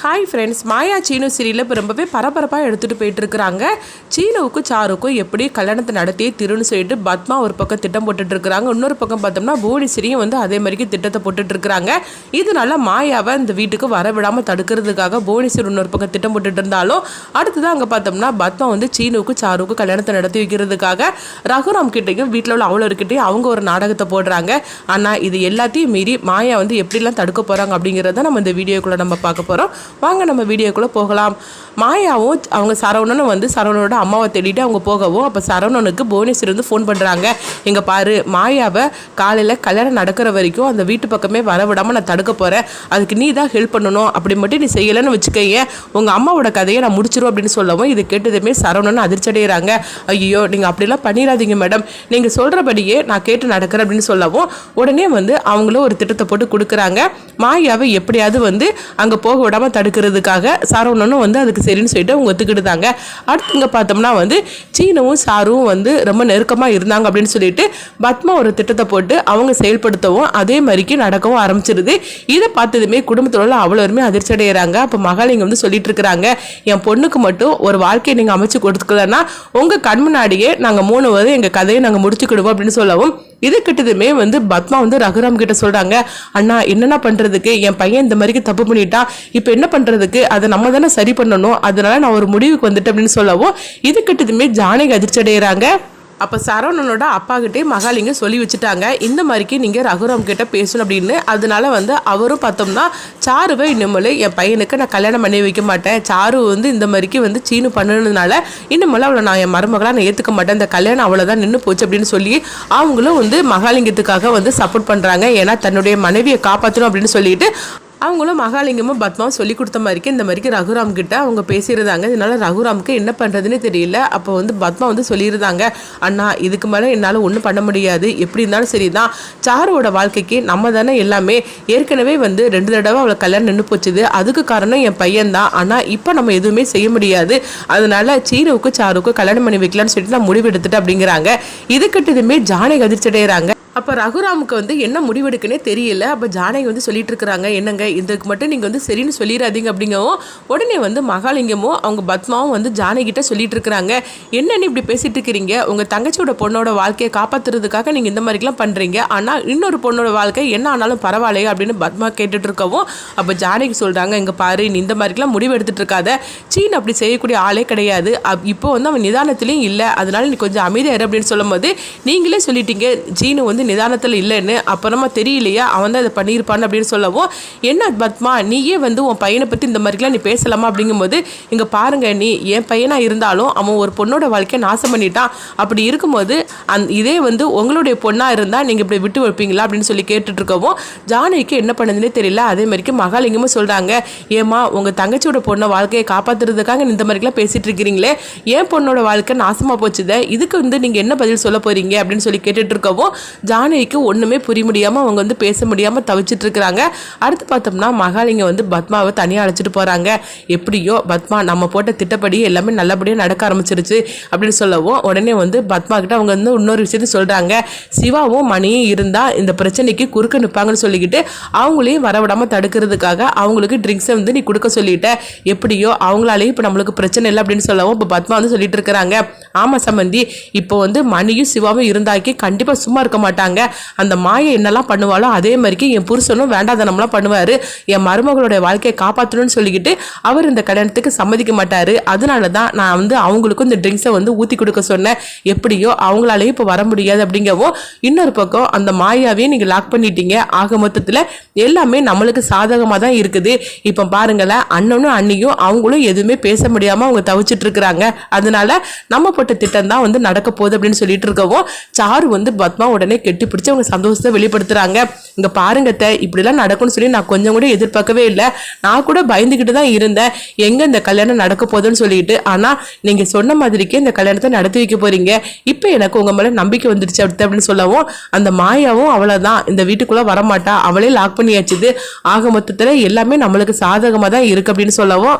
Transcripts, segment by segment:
Hi friends மாயா சீனு சீரியலில் இப்போ ரொம்பவே பரபரப்பாக எடுத்துகிட்டு போயிட்டு இருக்கிறாங்க சீனுவுக்கும் சாருக்கும் எப்படி கல்யாணத்தை நடத்தி திருன்னு சொல்லிட்டு பத்மா ஒரு பக்கம் திட்டம் போட்டுட்டு இருக்கிறாங்க இன்னொரு பக்கம் பார்த்தோம்னா புவனேஸ்வரியும் வந்து அதே மாதிரிக்கு திட்டத்தை போட்டுட்டு இருக்கிறாங்க இதனால மாயாவை இந்த வீட்டுக்கு வர விடாமல் தடுக்கிறதுக்காக புவனேஸ்வரி இன்னொரு பக்கம் திட்டம் போட்டுட்டு இருந்தாலும் அடுத்ததான் அங்கே பார்த்தோம்னா பத்மா வந்து சீனுவுக்கும் சாருக்கும் கல்யாணத்தை நடத்தி வைக்கிறதுக்காக ரகுராம் கிட்டேயும் வீட்டில் உள்ள அவ்வளோர்கிட்டையும் அவங்க ஒரு நாடகத்தை போடுறாங்க. ஆனால் இது எல்லாத்தையும் மீறி மாயா வந்து எப்படிலாம் தடுக்க போகிறாங்க அப்படிங்கிறத நம்ம இந்த வீடியோக்குள்ளே நம்ம பார்க்க போகிறோம் வாங்க நம்ம வீடியோக்குள்ளே போகலாம். மாயாவும் அவங்க சரவணனும் வந்து சரவணனோட அம்மாவை தேடிட்டு அவங்க போகவும் அப்போ சரவணனுக்கு புவனேஸ்வரி வந்து ஃபோன் பண்ணுறாங்க இங்கே பாரு மாயாவை காலையில் கல்யாணம் நடக்கிற வரைக்கும் அந்த வீட்டு பக்கமே வர விடாமல் நான் தடுக்க போகிறேன் அதுக்கு நீ தான் ஹெல்ப் பண்ணணும். அப்படி மட்டும் நீ செய்யலைன்னு வச்சுக்கோங்க. உங்கள் அம்மாவோட கதையை நான் முடிச்சிடும் அப்படின்னு சொல்லவும் இது கேட்டதுமே சரவணன் அதிர்ச்சி அடைகிறாங்க ஐயோ நீங்கள் அப்படிலாம் பண்ணிடாதீங்க மேடம் நீங்கள் சொல்கிறபடியே நான் கேட்டு நடக்கிறேன் அப்படின்னு சொல்லவும் உடனே வந்து அவங்களும் ஒரு திட்டத்தை போட்டு கொடுக்குறாங்க. மாயாவை எப்படியாவது வந்து அங்கே போக விடாமல் தடுக்கிறதுக்காக சரவணனும் வந்து அதுக்கு சரின்னு சொல்லிட்டு அவங்க ஒத்துக்கிட்டாங்க. அடுத்து இங்கே பார்த்தோம்னா வந்து சீனவும் சாரும் வந்து ரொம்ப நெருக்கமாக இருந்தாங்க அப்படின்னு சொல்லிட்டு பத்மா ஒரு திட்டத்தை போட்டு அவங்க செயல்படுத்தவும் அதே மாதிரிக்கு நடக்கவும் ஆரம்பிச்சிருது. இதை பார்த்ததுமே குடும்பத்தோட அவ்வளோருமே அதிர்ச்சி அடைகிறாங்க அப்போ மகாலிங்க வந்து சொல்லிட்டு இருக்கிறாங்க என் பொண்ணுக்கு மட்டும் ஒரு வாழ்க்கையை நீங்கள் அமைச்சு கொடுத்துக்கலன்னா உங்கள் கண் முன்னாடியே நாங்கள் மூணு வரை எங்கள் கதையை நாங்கள் முடிச்சுக்கிடுவோம் அப்படின்னு சொல்லவும் இது கிட்டதுமே வந்து பத்மா வந்து ரகுராம் கிட்ட சொல்றாங்க அண்ணா என்னென்ன பண்றதுக்கு? என் பையன் இந்த மாதிரிக்கு தப்பு பண்ணிட்டான். இப்போ என்ன பண்றதுக்கு? அதை நம்ம தானே சரி பண்ணணும். அதனால நான் ஒரு முடிவுக்கு வந்துட்டேன் அப்படின்னு சொல்லவும் இது கிட்டதுமே ஜானகி அதிர்ச்சி அடைகிறாங்க அப்போ சரவணனோட அப்பாக்கிட்டே மகாலிங்கம் சொல்லி வச்சுட்டாங்க. இந்த மாதிரிக்கு நீங்கள் ரகுராம் கிட்ட பேசணும் அப்படின்னு. அதனால வந்து அவரும் பார்த்தோம்னா சாருவை இனிமேல் என் பையனுக்கு நான் கல்யாணம் பண்ணி வைக்க மாட்டேன். சாரு வந்து இந்த மாதிரிக்கு வந்து சீனு பண்ணதுனால இனிமேல் அவளை நான் என் மருமகளாக நான் ஏற்றுக்க மாட்டேன். இந்த கல்யாணம் அவ்வளோதான் நின்று போச்சு அப்படின்னு சொல்லி அவங்களும் வந்து மகாலிங்கத்துக்காக வந்து சப்போர்ட் பண்ணுறாங்க ஏன்னா தன்னுடைய மனைவியை காப்பாற்றணும் அப்படின்னு சொல்லிட்டு அவங்களும் மகாலிங்கமும் பத்மாவும் சொல்லி கொடுத்த மாதிரிக்கு இந்த மாதிரிக்கு ரகுராம் கிட்ட அவங்க பேசியிருந்தாங்க. இதனால ரகுராமுக்கு என்ன பண்ணுறதுன்னு தெரியல. அப்போ வந்து பத்மா வந்து சொல்லியிருந்தாங்க அண்ணா இதுக்கு மேலே என்னால் ஒன்றும் பண்ண முடியாது. எப்படி இருந்தாலும் சரி தான் சாருவோட வாழ்க்கைக்கு நம்ம தானே எல்லாமே. ஏற்கனவே வந்து ரெண்டு தடவை அவளை கல்யாணம் நின்று போச்சுது. அதுக்கு காரணம் என் பையன் தான். ஆனால் இப்போ நம்ம எதுவுமே செய்ய முடியாது. அதனால சீருவுக்கு சாருக்கும் கல்யாணம் பண்ணி வைக்கலாம்னு சொல்லிட்டு நான் முடிவு எடுத்துட்டு அப்படிங்கிறாங்க. இதுக்கிட்டதுமே ஜானகி அதிர்ச்சி அடைகிறாங்க அப்போ ரகுராமுக்கு வந்து என்ன முடிவெடுக்குன்னே தெரியல. அப்போ ஜானகி வந்து சொல்லிட்டு இருக்கிறாங்க என்னங்க இதுக்கு மட்டும் நீங்கள் வந்து சரின்னு சொல்லிடாதீங்க அப்படிங்கவும் உடனே வந்து மகாலிங்கமும் அவங்க பத்மாவும் வந்து ஜானகிட்ட சொல்லிட்டு இருக்கிறாங்க என்னன்னு இப்படி பேசிட்டு இருக்கிறீங்க உங்கள் தங்கச்சியோட பொண்ணோட வாழ்க்கையை காப்பாத்துறதுக்காக நீங்கள் இந்த மாதிரிலாம் பண்ணுறீங்க ஆனால் இன்னொரு பொண்ணோட வாழ்க்கை என்ன ஆனாலும் பரவாயில்லையே அப்படின்னு பத்மா கேட்டுட்டு இருக்கவும் அப்போ ஜானகி சொல்கிறாங்க இங்கே பாரு நீ இந்த மாதிரிலாம் முடிவு எடுத்துட்டு இருக்காத சீன் அப்படி செய்யக்கூடிய ஆளே கிடையாது. அப் இப்போ வந்து அவன் நிதானத்துலேயும் இல்லை. அதனால நீ கொஞ்சம் அமைதியாக இரு அப்படின்னு சொல்லும்போது நீங்களே சொல்லிட்டீங்க சீனு வந்து நிதானத்தில் இல்லைன்னு அப்புறமா தெரியலையா? அவன் தான் இதை பண்ணியிருப்பான்னு அப்படின்னு சொல்லவும் என்ன பத்மா நீயே வந்து உன் பையனை பற்றி இந்த மாதிரிலாம் நீ பேசலாமா? அப்படிங்கும்போது இங்கே பாருங்க நீ என் பையனாக இருந்தாலும் அவன் ஒரு பொண்ணோட வாழ்க்கையை நாசம் பண்ணிட்டான். அப்படி இருக்கும்போது அந் இதே வந்து உங்களுடைய பொண்ணாக இருந்தால் நீங்கள் இப்படி விட்டு வைப்பீங்களா? அப்படின்னு சொல்லி கேட்டுட்டு இருக்கவும் ஜானகிக்கு என்ன பண்ணுதுன்னே தெரியல. அதே மாதிரிக்கு மகாலிங்கமும் சொல்கிறாங்க ஏமா உங்கள் தங்கச்சியோட பொண்ணை வாழ்க்கையை காப்பாற்றுறதுக்காக இந்த மாதிரிலாம் பேசிட்டு இருக்கிறீங்களே? என் பொண்ணோட வாழ்க்கை நாசமாக போச்சுதே இதுக்கு வந்து நீங்கள் என்ன பதில் சொல்ல போறீங்க? அப்படின்னு சொல்லி கேட்டுட்டு இருக்கவும் ஜானகிக்கு ஒன்றுமே புரிய முடியாமல் அவங்க வந்து பேச முடியாமல் தவிச்சிட்டு இருக்கிறாங்க. அடுத்து பார்த்தோம்னா மகாலிங்க வந்து பத்மாவை தனியாக அழைச்சிட்டு போகிறாங்க எப்படியோ பத்மா நம்ம போட்ட திட்டப்படி எல்லாமே நல்லபடியாக நடக்க ஆரம்பிச்சிருச்சு அப்படின்னு சொல்லவும் உடனே வந்து பத்மா கிட்ட அவங்க வந்து இன்னொரு விஷயத்த சொல்கிறாங்க சிவாவும் மணியும் இருந்தால் இந்த பிரச்சனைக்கு குறுக்க நிற்பாங்கன்னு சொல்லிக்கிட்டு அவங்களையும் வரவிடாமல் தடுக்கிறதுக்காக அவங்களுக்கு ட்ரிங்க்ஸை வந்து நீ கொடுக்க சொல்லிட்ட. எப்படியோ அவங்களாலேயும் இப்போ நம்மளுக்கு பிரச்சனை இல்லை அப்படின்னு சொல்லவும் இப்போ பத்மா வந்து சொல்லிட்டு இருக்கிறாங்க. ஆமாம் சம்பந்தி இப்போ வந்து மணியும் சிவாவும் இருந்தாக்கி கண்டிப்பாக சும்மா இருக்க மாட்டாங்க. அந்த மாயை என்னெல்லாம் பண்ணுவாளோ அதே மாதிரிக்கு என் புருஷனும் வேண்டாதனம்லாம் பண்ணுவார். என் மருமகளுடைய வாழ்க்கையை காப்பாற்றணும்னு சொல்லிக்கிட்டு அவர் இந்த கல்யாணத்துக்கு சம்மதிக்க மாட்டார். அதனால தான் நான் வந்து அவங்களுக்கும் இந்த ட்ரிங்க்ஸை வந்து ஊற்றி கொடுக்க சொன்னேன். எப்படியோ அவங்களாலேயும் இப்போ வர முடியாது அப்படிங்கவும் இன்னொரு பக்கம் அந்த மாயாவே நீங்கள் லாக் பண்ணிட்டீங்க. ஆக மொத்தத்தில் எல்லாமே நம்மளுக்கு சாதகமாக தான் இருக்குது. இப்போ பாருங்களேன் அண்ணனும் அண்ணியும் அவங்களும் எதுவுமே பேச முடியாமல் அவங்க தவிச்சிட்டு இருக்கிறாங்க. அதனால நம்ம போட்ட திட்டம் தான் வந்து நடக்க போகுது அப்படின்னு சொல்லிட்டு இருக்கவும் சாரு வந்து பத்மா உடனே கெட்டி பிடிச்சி அவங்க சந்தோஷத்தை வெளிப்படுத்துகிறாங்க இங்கே பாருங்க அத்தை, இப்படிலாம் நடக்கும்னு சொல்லி நான் கொஞ்சம் கூட எதிர்பார்க்கவே இல்லை. நான் கூட பயந்துக்கிட்டு தான் இருந்தேன். எங்கே இந்த கல்யாணம் நடக்க போகுதுன்னு சொல்லிட்டு. ஆனால் நீங்கள் சொன்ன மாதிரிக்கே இந்த கல்யாணத்தை நடத்தி வைக்க போகிறீங்க இப்போ எனக்கு உங்கள் மேலே நம்பிக்கை வந்துடுச்சு அடுத்து அப்படின்னு சொல்லவும் அந்த மாயாவும் அவ்வளோதான் இந்த வீட்டுக்குள்ளே வரமாட்டா. அவளே லாக் பண்ணியாச்சுது ஆக மொத்தத்தில் எல்லாமே நம்மளுக்கு சாதகமாக தான் இருக்குது அப்படின்னு சொல்லவும்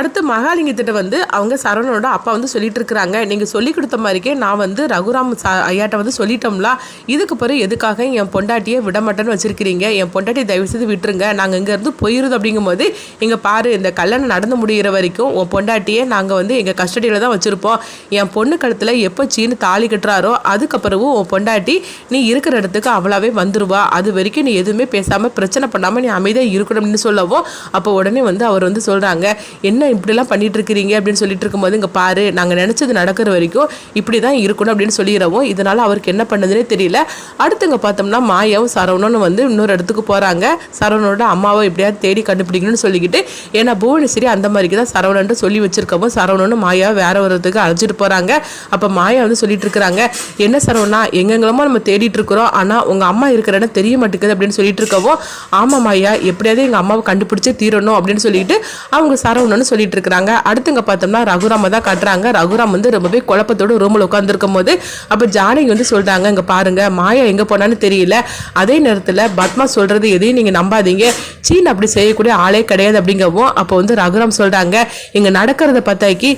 அடுத்து மகாலிங்கத்திட்ட வந்து அவங்க சரவணனோட அப்பா வந்து சொல்லிட்டு இருக்கிறாங்க நீங்கள் சொல்லி கொடுத்த மாதிரிக்கே நான் வந்து ரகுராம் சா ஐயாட்ட வந்து சொல்லிட்டோம்ல. இதுக்கு பிறகு எதுக்காக என் பொண்டாட்டியை விட மாட்டேன்னு வச்சிருக்கிறீங்க? என் பொண்டாட்டி தயவு செய்து விட்டுருங்க நாங்கள் இங்கேருந்து போயிருது அப்படிங்கும்போது இங்கே பாரு இந்த கல்யாணம் நடந்து முடிகிற வரைக்கும் உன் பொண்டாட்டியை நாங்கள் வந்து எங்கள் கஸ்டடியில் தான் வச்சுருப்போம். என் பொண்ணு கழுத்தில் எப்போ சீனு தாலி கட்டுறாரோ அதுக்கப்புறமும் உன் பொண்டாட்டி நீ இருக்கிற இடத்துக்கு அவளாவே வந்துருவா. அது வரைக்கும் நீ எதுவுமே பேசாமல் பிரச்சனை பண்ணாமல் நீ அமைதியாக இருக்கணும்னு சொல்லவும் அப்போ உடனே வந்து அவர் வந்து சொல்கிறாங்க என்ன இப்படிலாம் பண்ணிட்டு இருக்கிறீங்க அப்படின்னு சொல்லிட்டு இருக்கும்போது இங்கே பாரு நாங்கள் நினச்சது நடக்கிற வரைக்கும் இப்படி தான் இருக்கணும் அப்படின்னு சொல்லிடுறவும் இதனால் அவருக்கு என்ன பண்ணதுன்னே தெரியல. அடுத்துங்க பார்த்தோம்னா மாயாவும் சரவணனும் வந்து இன்னொரு இடத்துக்கு போகிறாங்க சரவணனோட அம்மாவை எப்படியாவது தேடி கண்டுபிடிக்கணும்னு சொல்லிக்கிட்டு ஏன்னா புவனேஸ்வரி அந்த மாதிரிக்கு தான் சரவணன்ட்டு சொல்லி வச்சிருக்கவும் சரவணனும் மாயாவை வேற ஒரு இடத்துக்கு அழைச்சிட்டு போகிறாங்க அப்போ மாயா வந்து சொல்லிட்டு இருக்கிறாங்க என்ன சரவணா எங்கெங்கெல்லாமோ நம்ம தேடிட்டு இருக்கிறோம் ஆனால் உங்கள் அம்மா இருக்கிற இடம் தெரிய மாட்டேங்குது அப்படின்னு சொல்லிட்டு இருக்கவும் ஆமாம் மாயா எப்படியாவது எங்கள் அம்மாவை கண்டுபிடிச்சே தீரணும் அப்படின்னு சொல்லிட்டு அவங்க சரவணன்னு சொல்லிட்டு இருக்கிறாங்க அடுத்துங்க பார்த்தோம்னா ரகுராம தான் காட்டுறாங்க. ரகுராம் வந்து ரொம்பவே குழப்பத்தோட ரூமில் உட்காந்துருக்கும் போது அப்போ ஜானகி வந்து சொல்கிறாங்க இங்கே பாருங்க மாயா எங்கே போனான்னு தெரியல. அதே நேரத்தில் பத்மா சொல்கிறது எதையும் நீங்கள் நம்பாதீங்க. சீன் அப்படி செய்யக்கூடிய ஆளே கிடையாது அப்படிங்கவும் அப்போ வந்து ரகுராம் சொல்கிறாங்க இங்கே நடக்கிறத பார்த்தாக்கி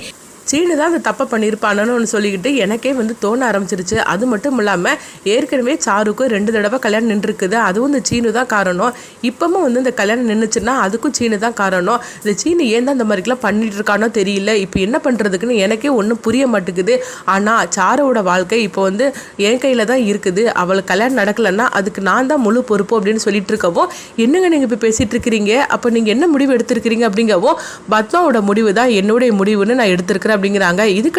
சீனு தான் அந்த தப்பை பண்ணியிருப்பானு ஒன்று சொல்லிக்கிட்டு எனக்கே வந்து தோண ஆரம்பிச்சிருச்சு. அது மட்டும் இல்லாமல் ஏற்கனவே சாருக்கும் ரெண்டு தடவை கல்யாணம் நின்றுருக்குது. அதுவும் இந்த சீனு தான் காரணம். இப்பவும் வந்து இந்த கல்யாணம் நின்றுச்சுன்னா அதுக்கும் சீனு தான் காரணம். இந்த சீனு ஏன் தான் இந்த மாதிரிக்கெலாம் பண்ணிட்டு இருக்கானோ தெரியல. இப்போ என்ன பண்ணுறதுக்குன்னு எனக்கே ஒன்றும் புரிய மாட்டேங்குது. ஆனால் சாரோட வாழ்க்கை இப்போ வந்து என் கையில் தான் இருக்குது. அவளுக்கு கல்யாணம் நடக்கலைன்னா அதுக்கு நான் தான் முழு பொறுப்பு அப்படின்னு சொல்லிட்டு இருக்கவும் என்னங்க நீங்கள் இப்போ பேசிகிட்டு இருக்கிறீங்க? அப்போ நீங்கள் என்ன முடிவு எடுத்திருக்கிறீங்க அப்படிங்கவும் பத்மாவோட முடிவு தான் என்னுடைய முடிவுன்னு நான் எடுத்திருக்கிறேன். அப்படிங்கிறாங்க. இது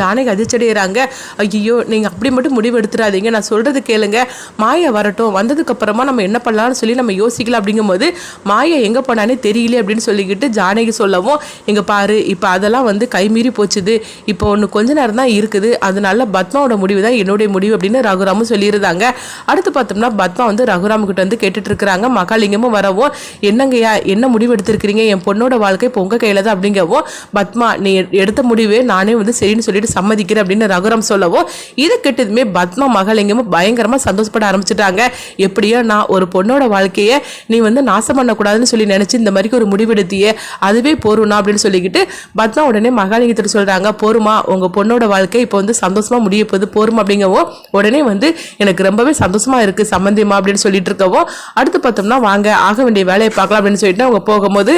ஜானகி அதிர்ச்சடைகிறாங்க ஐயோ நீங்கள் அப்படி மட்டும் முடிவு எடுத்துடாதீங்க நான் சொல்கிறது கேளுங்க. மாயா வரட்டும். வந்ததுக்கப்புறமா நம்ம என்ன பண்ணலாம்னு சொல்லி நம்ம யோசிக்கலாம் அப்படிங்கும்போது மாயா எங்கே போனானே தெரியல அப்படின்னு சொல்லிக்கிட்டு ஜானகி சொல்லவும் இங்கே பாரு இப்போ அதெல்லாம் வந்து கைமீறி போச்சுது. இப்போ ஒன்று கொஞ்ச நேரம் தான் இருக்குது. அதனால பத்மாவோட முடிவு தான் என்னுடைய முடிவு அப்படின்னு ரகுராமும் சொல்லியிருந்தாங்க. அடுத்து பார்த்தோம்னா பத்மா வந்து ரகுராம் கிட்ட வந்து கேட்டுட்டு இருக்கிறாங்க மகாலிங்கமும் வரவும் என்னங்கய்யா என்ன முடிவு எடுத்திருக்கிறீங்க? என் பொண்ணோட வாழ்க்கை இப்போ உங்கள் கையில் தான் அப்படிங்கவும் பத்மா நீ எடுத்த முடிவு நானே வந்து சரின்னு சொல்லிட்டு சம்மதிக்கிறேன் அப்படின்னு ரகுராம் சொல்லவும் இதை கெட்டதுமே பத்மா மகாலிங்கமும் பயங்கரமாக சந்தோஷப்பட ஆரம்பிச்சிட்டாங்க. எப்படியோ நான் ஒரு பொண்ணோட வாழ்க்கையை நீ வந்து நாசம் பண்ணக்கூடாதுன்னு சொல்லி நினச்சி இந்த மாதிரிக்கு ஒரு முடிவெடுத்தியே அதுவே போரும்னா அப்படின்னு சொல்லிக்கிட்டு பத்மா உடனே மகாலிங்கத்திட்ட சொல்கிறாங்க போருமா உங்கள் பொண்ணோட வாழ்க்கை இப்போ வந்து சந்தோஷமாக முடிய போகுது போருமா அப்படிங்கவோ உடனே வந்து எனக்கு ரொம்பவே சந்தோஷமாக இருக்குது சம்மந்தியமா அப்படின்னு சொல்லிட்டு இருக்கவோ அடுத்து பார்த்தோம்னா வாங்க ஆக வேண்டிய வேலையை பார்க்கலாம் அப்படின்னு சொல்லிட்டு அவங்க போகும்போது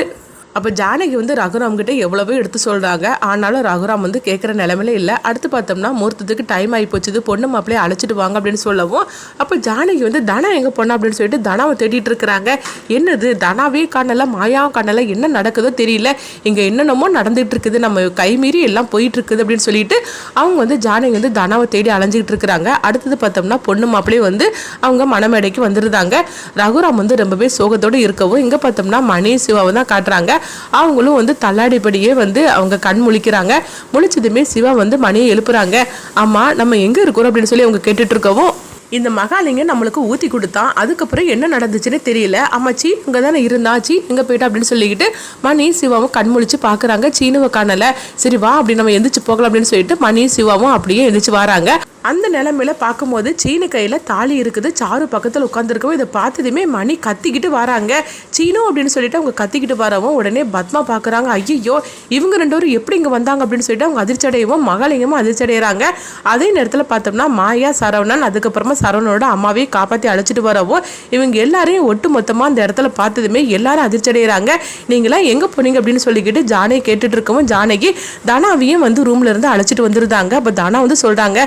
அப்போ ஜானகி வந்து ரகுராம் கிட்ட எவ்வளவோ எடுத்து சொல்கிறாங்க ஆனாலும் ரகுராம் வந்து கேட்குற நிலமையில இல்லை. அடுத்து பார்த்தோம்னா முகூர்த்தத்துக்கு டைம் ஆகி போச்சுது பொண்ணு மாப்பிள்ளையை அழைச்சிட்டு வாங்க அப்படின்னு சொல்லவும் அப்போ ஜானகி வந்து தனா எங்கே பொண்ணு அப்படின்னு சொல்லிட்டு தனாவை தேடிட்டு இருக்கிறாங்க. என்னது? தனாவே காணல மாயாவும் காணல என்ன நடக்குதோ தெரியல. இங்கே என்னென்னமோ நடந்துட்டு இருக்குது. நம்ம கைமீறி எல்லாம் போயிட்டு இருக்குது அப்படின்னு சொல்லிட்டு அவங்க வந்து ஜானகி வந்து தனாவை தேடி அலைஞ்சிக்கிட்டு இருக்கிறாங்க. அடுத்தது பார்த்தோம்னா பொண்ணு மாப்பிள்ளையும் வந்து அவங்க மணமேடைக்கு வந்துருந்தாங்க ரகுராம் வந்து ரொம்பவே சோகத்தோடு இருக்கவும் இங்கே பார்த்தோம்னா மணி சிவாவை தான் காட்டுறாங்க. அவங்களும் வந்து தள்ளாடிப்படியே வந்து அவங்க கண் முழிக்கிறாங்க. முழிச்சதுமே சிவா வந்து மணியை எழுப்புறாங்க. ஆமா நம்ம எங்க இருக்கிறோம் அப்படின்னு சொல்லி அவங்க கேட்டுட்டு இருக்கவும் இந்த மகாலிங்கம் நம்மளுக்கு ஊற்றி கொடுத்தான். அதுக்கப்புறம் என்ன நடந்துச்சுன்னு தெரியல. அம்மா சீ இங்கே தானே இருந்தா? சீ எங்கே போயிட்டா? அப்படின்னு சொல்லிக்கிட்டு மணி சிவாவும் கண் முழிச்சு பார்க்குறாங்க சீனுவை காணல. சரி வா அப்படி நம்ம எந்திரிச்சு போகலாம் அப்படின்னு சொல்லிட்டு மணி சிவாவும் அப்படியே எந்திரிச்சு வராங்க. அந்த நிலமையில பார்க்கும்போது சீனு கையில் தாலி இருக்குது சாரு பக்கத்தில் உட்காந்துருக்கவும் இதை பார்த்ததுமே மணி கத்திக்கிட்டு வராங்க. சீனு அப்படின்னு சொல்லிட்டு அவங்க கத்திக்கிட்டு வரவும் உடனே பத்மா பார்க்குறாங்க. ஐயோ இவங்க ரெண்டு பேரும் எப்படி இங்கே வந்தாங்க அப்படின்னு சொல்லிட்டு அவங்க அதிர்ச்சி அடையவும் அதிர்ச்சடைகிறாங்க அதிர்ச்சி அடைகிறாங்க அதே நேரத்தில் பார்த்தோம்னா மாயா சரவணன் அதுக்கப்புறமா சரவணனோட அம்மாவையும் காப்பாற்றி அழைச்சிட்டு வரவும் இவங்க எல்லாரையும் ஒட்டு மொத்தமாக அந்த இடத்துல பார்த்ததுமே எல்லாரும் அதிர்ச்சி அடைகிறாங்க நீங்களாம் எங்கே போனீங்க அப்படின்னு சொல்லிக்கிட்டு ஜானகி கேட்டுட்டு இருக்கவும் ஜானகி தனாவையும் வந்து ரூம்ல இருந்து அழைச்சிட்டு வந்துருந்தாங்க. அப்போ தனா வந்து சொல்கிறாங்க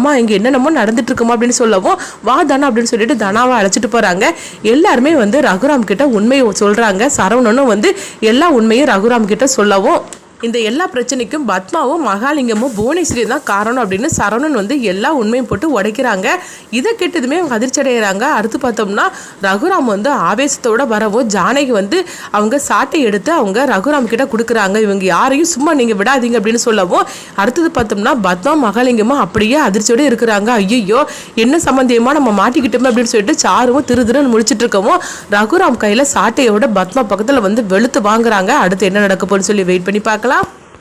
அம்மா இங்கே என்னென்னமோ நடந்துட்டு இருக்குமா அப்படின்னு சொல்லவும் வா தானா அப்படின்னு சொல்லிட்டு தனாவை அழைச்சிட்டு போகிறாங்க எல்லாருமே வந்து ரகுராம் கிட்ட உண்மையை சொல்கிறாங்க சரவணனும் வந்து எல்லா உண்மையும் ரகுராம் கிட்ட சொல்லவும் இந்த எல்லா பிரச்சனைக்கும் பத்மாவும் மகாலிங்கமும் புவனேஸ்வரி தான் காரணம் அப்படின்னு சரவணன் வந்து எல்லா உண்மையும் போட்டு உடைக்கிறாங்க. இதை கெட்டதுமே அவங்க அதிர்ச்சி அடைகிறாங்க அடுத்து பார்த்தோம்னா ரகுராம் வந்து ஆவேசத்தோட வரவும் ஜானகி வந்து அவங்க சாட்டை எடுத்து அவங்க ரகுராம் கிட்ட கொடுக்குறாங்க. இவங்க யாரையும் சும்மா நீங்கள் விடாதீங்க அப்படின்னு சொல்லவும் அடுத்தது பார்த்தோம்னா பத்மா மகாலிங்கமும் அப்படியே அதிர்ச்சியோட இருக்கிறாங்க. ஐயோ என்ன சம்மந்தியமாக நம்ம மாட்டிக்கிட்டோமே அப்படின்னு சொல்லிட்டு சாருவும் திரு திருன்னு முடிச்சுட்டு இருக்கவும் ரகுராம் கையில் சாட்டையோட பத்மா பக்கத்தில் வந்து வெளுத்து வாங்குறாங்க. அடுத்து என்ன நடக்க போகுதுன்னு சொல்லி வெயிட் பண்ணி பார்க்கலாம். clap.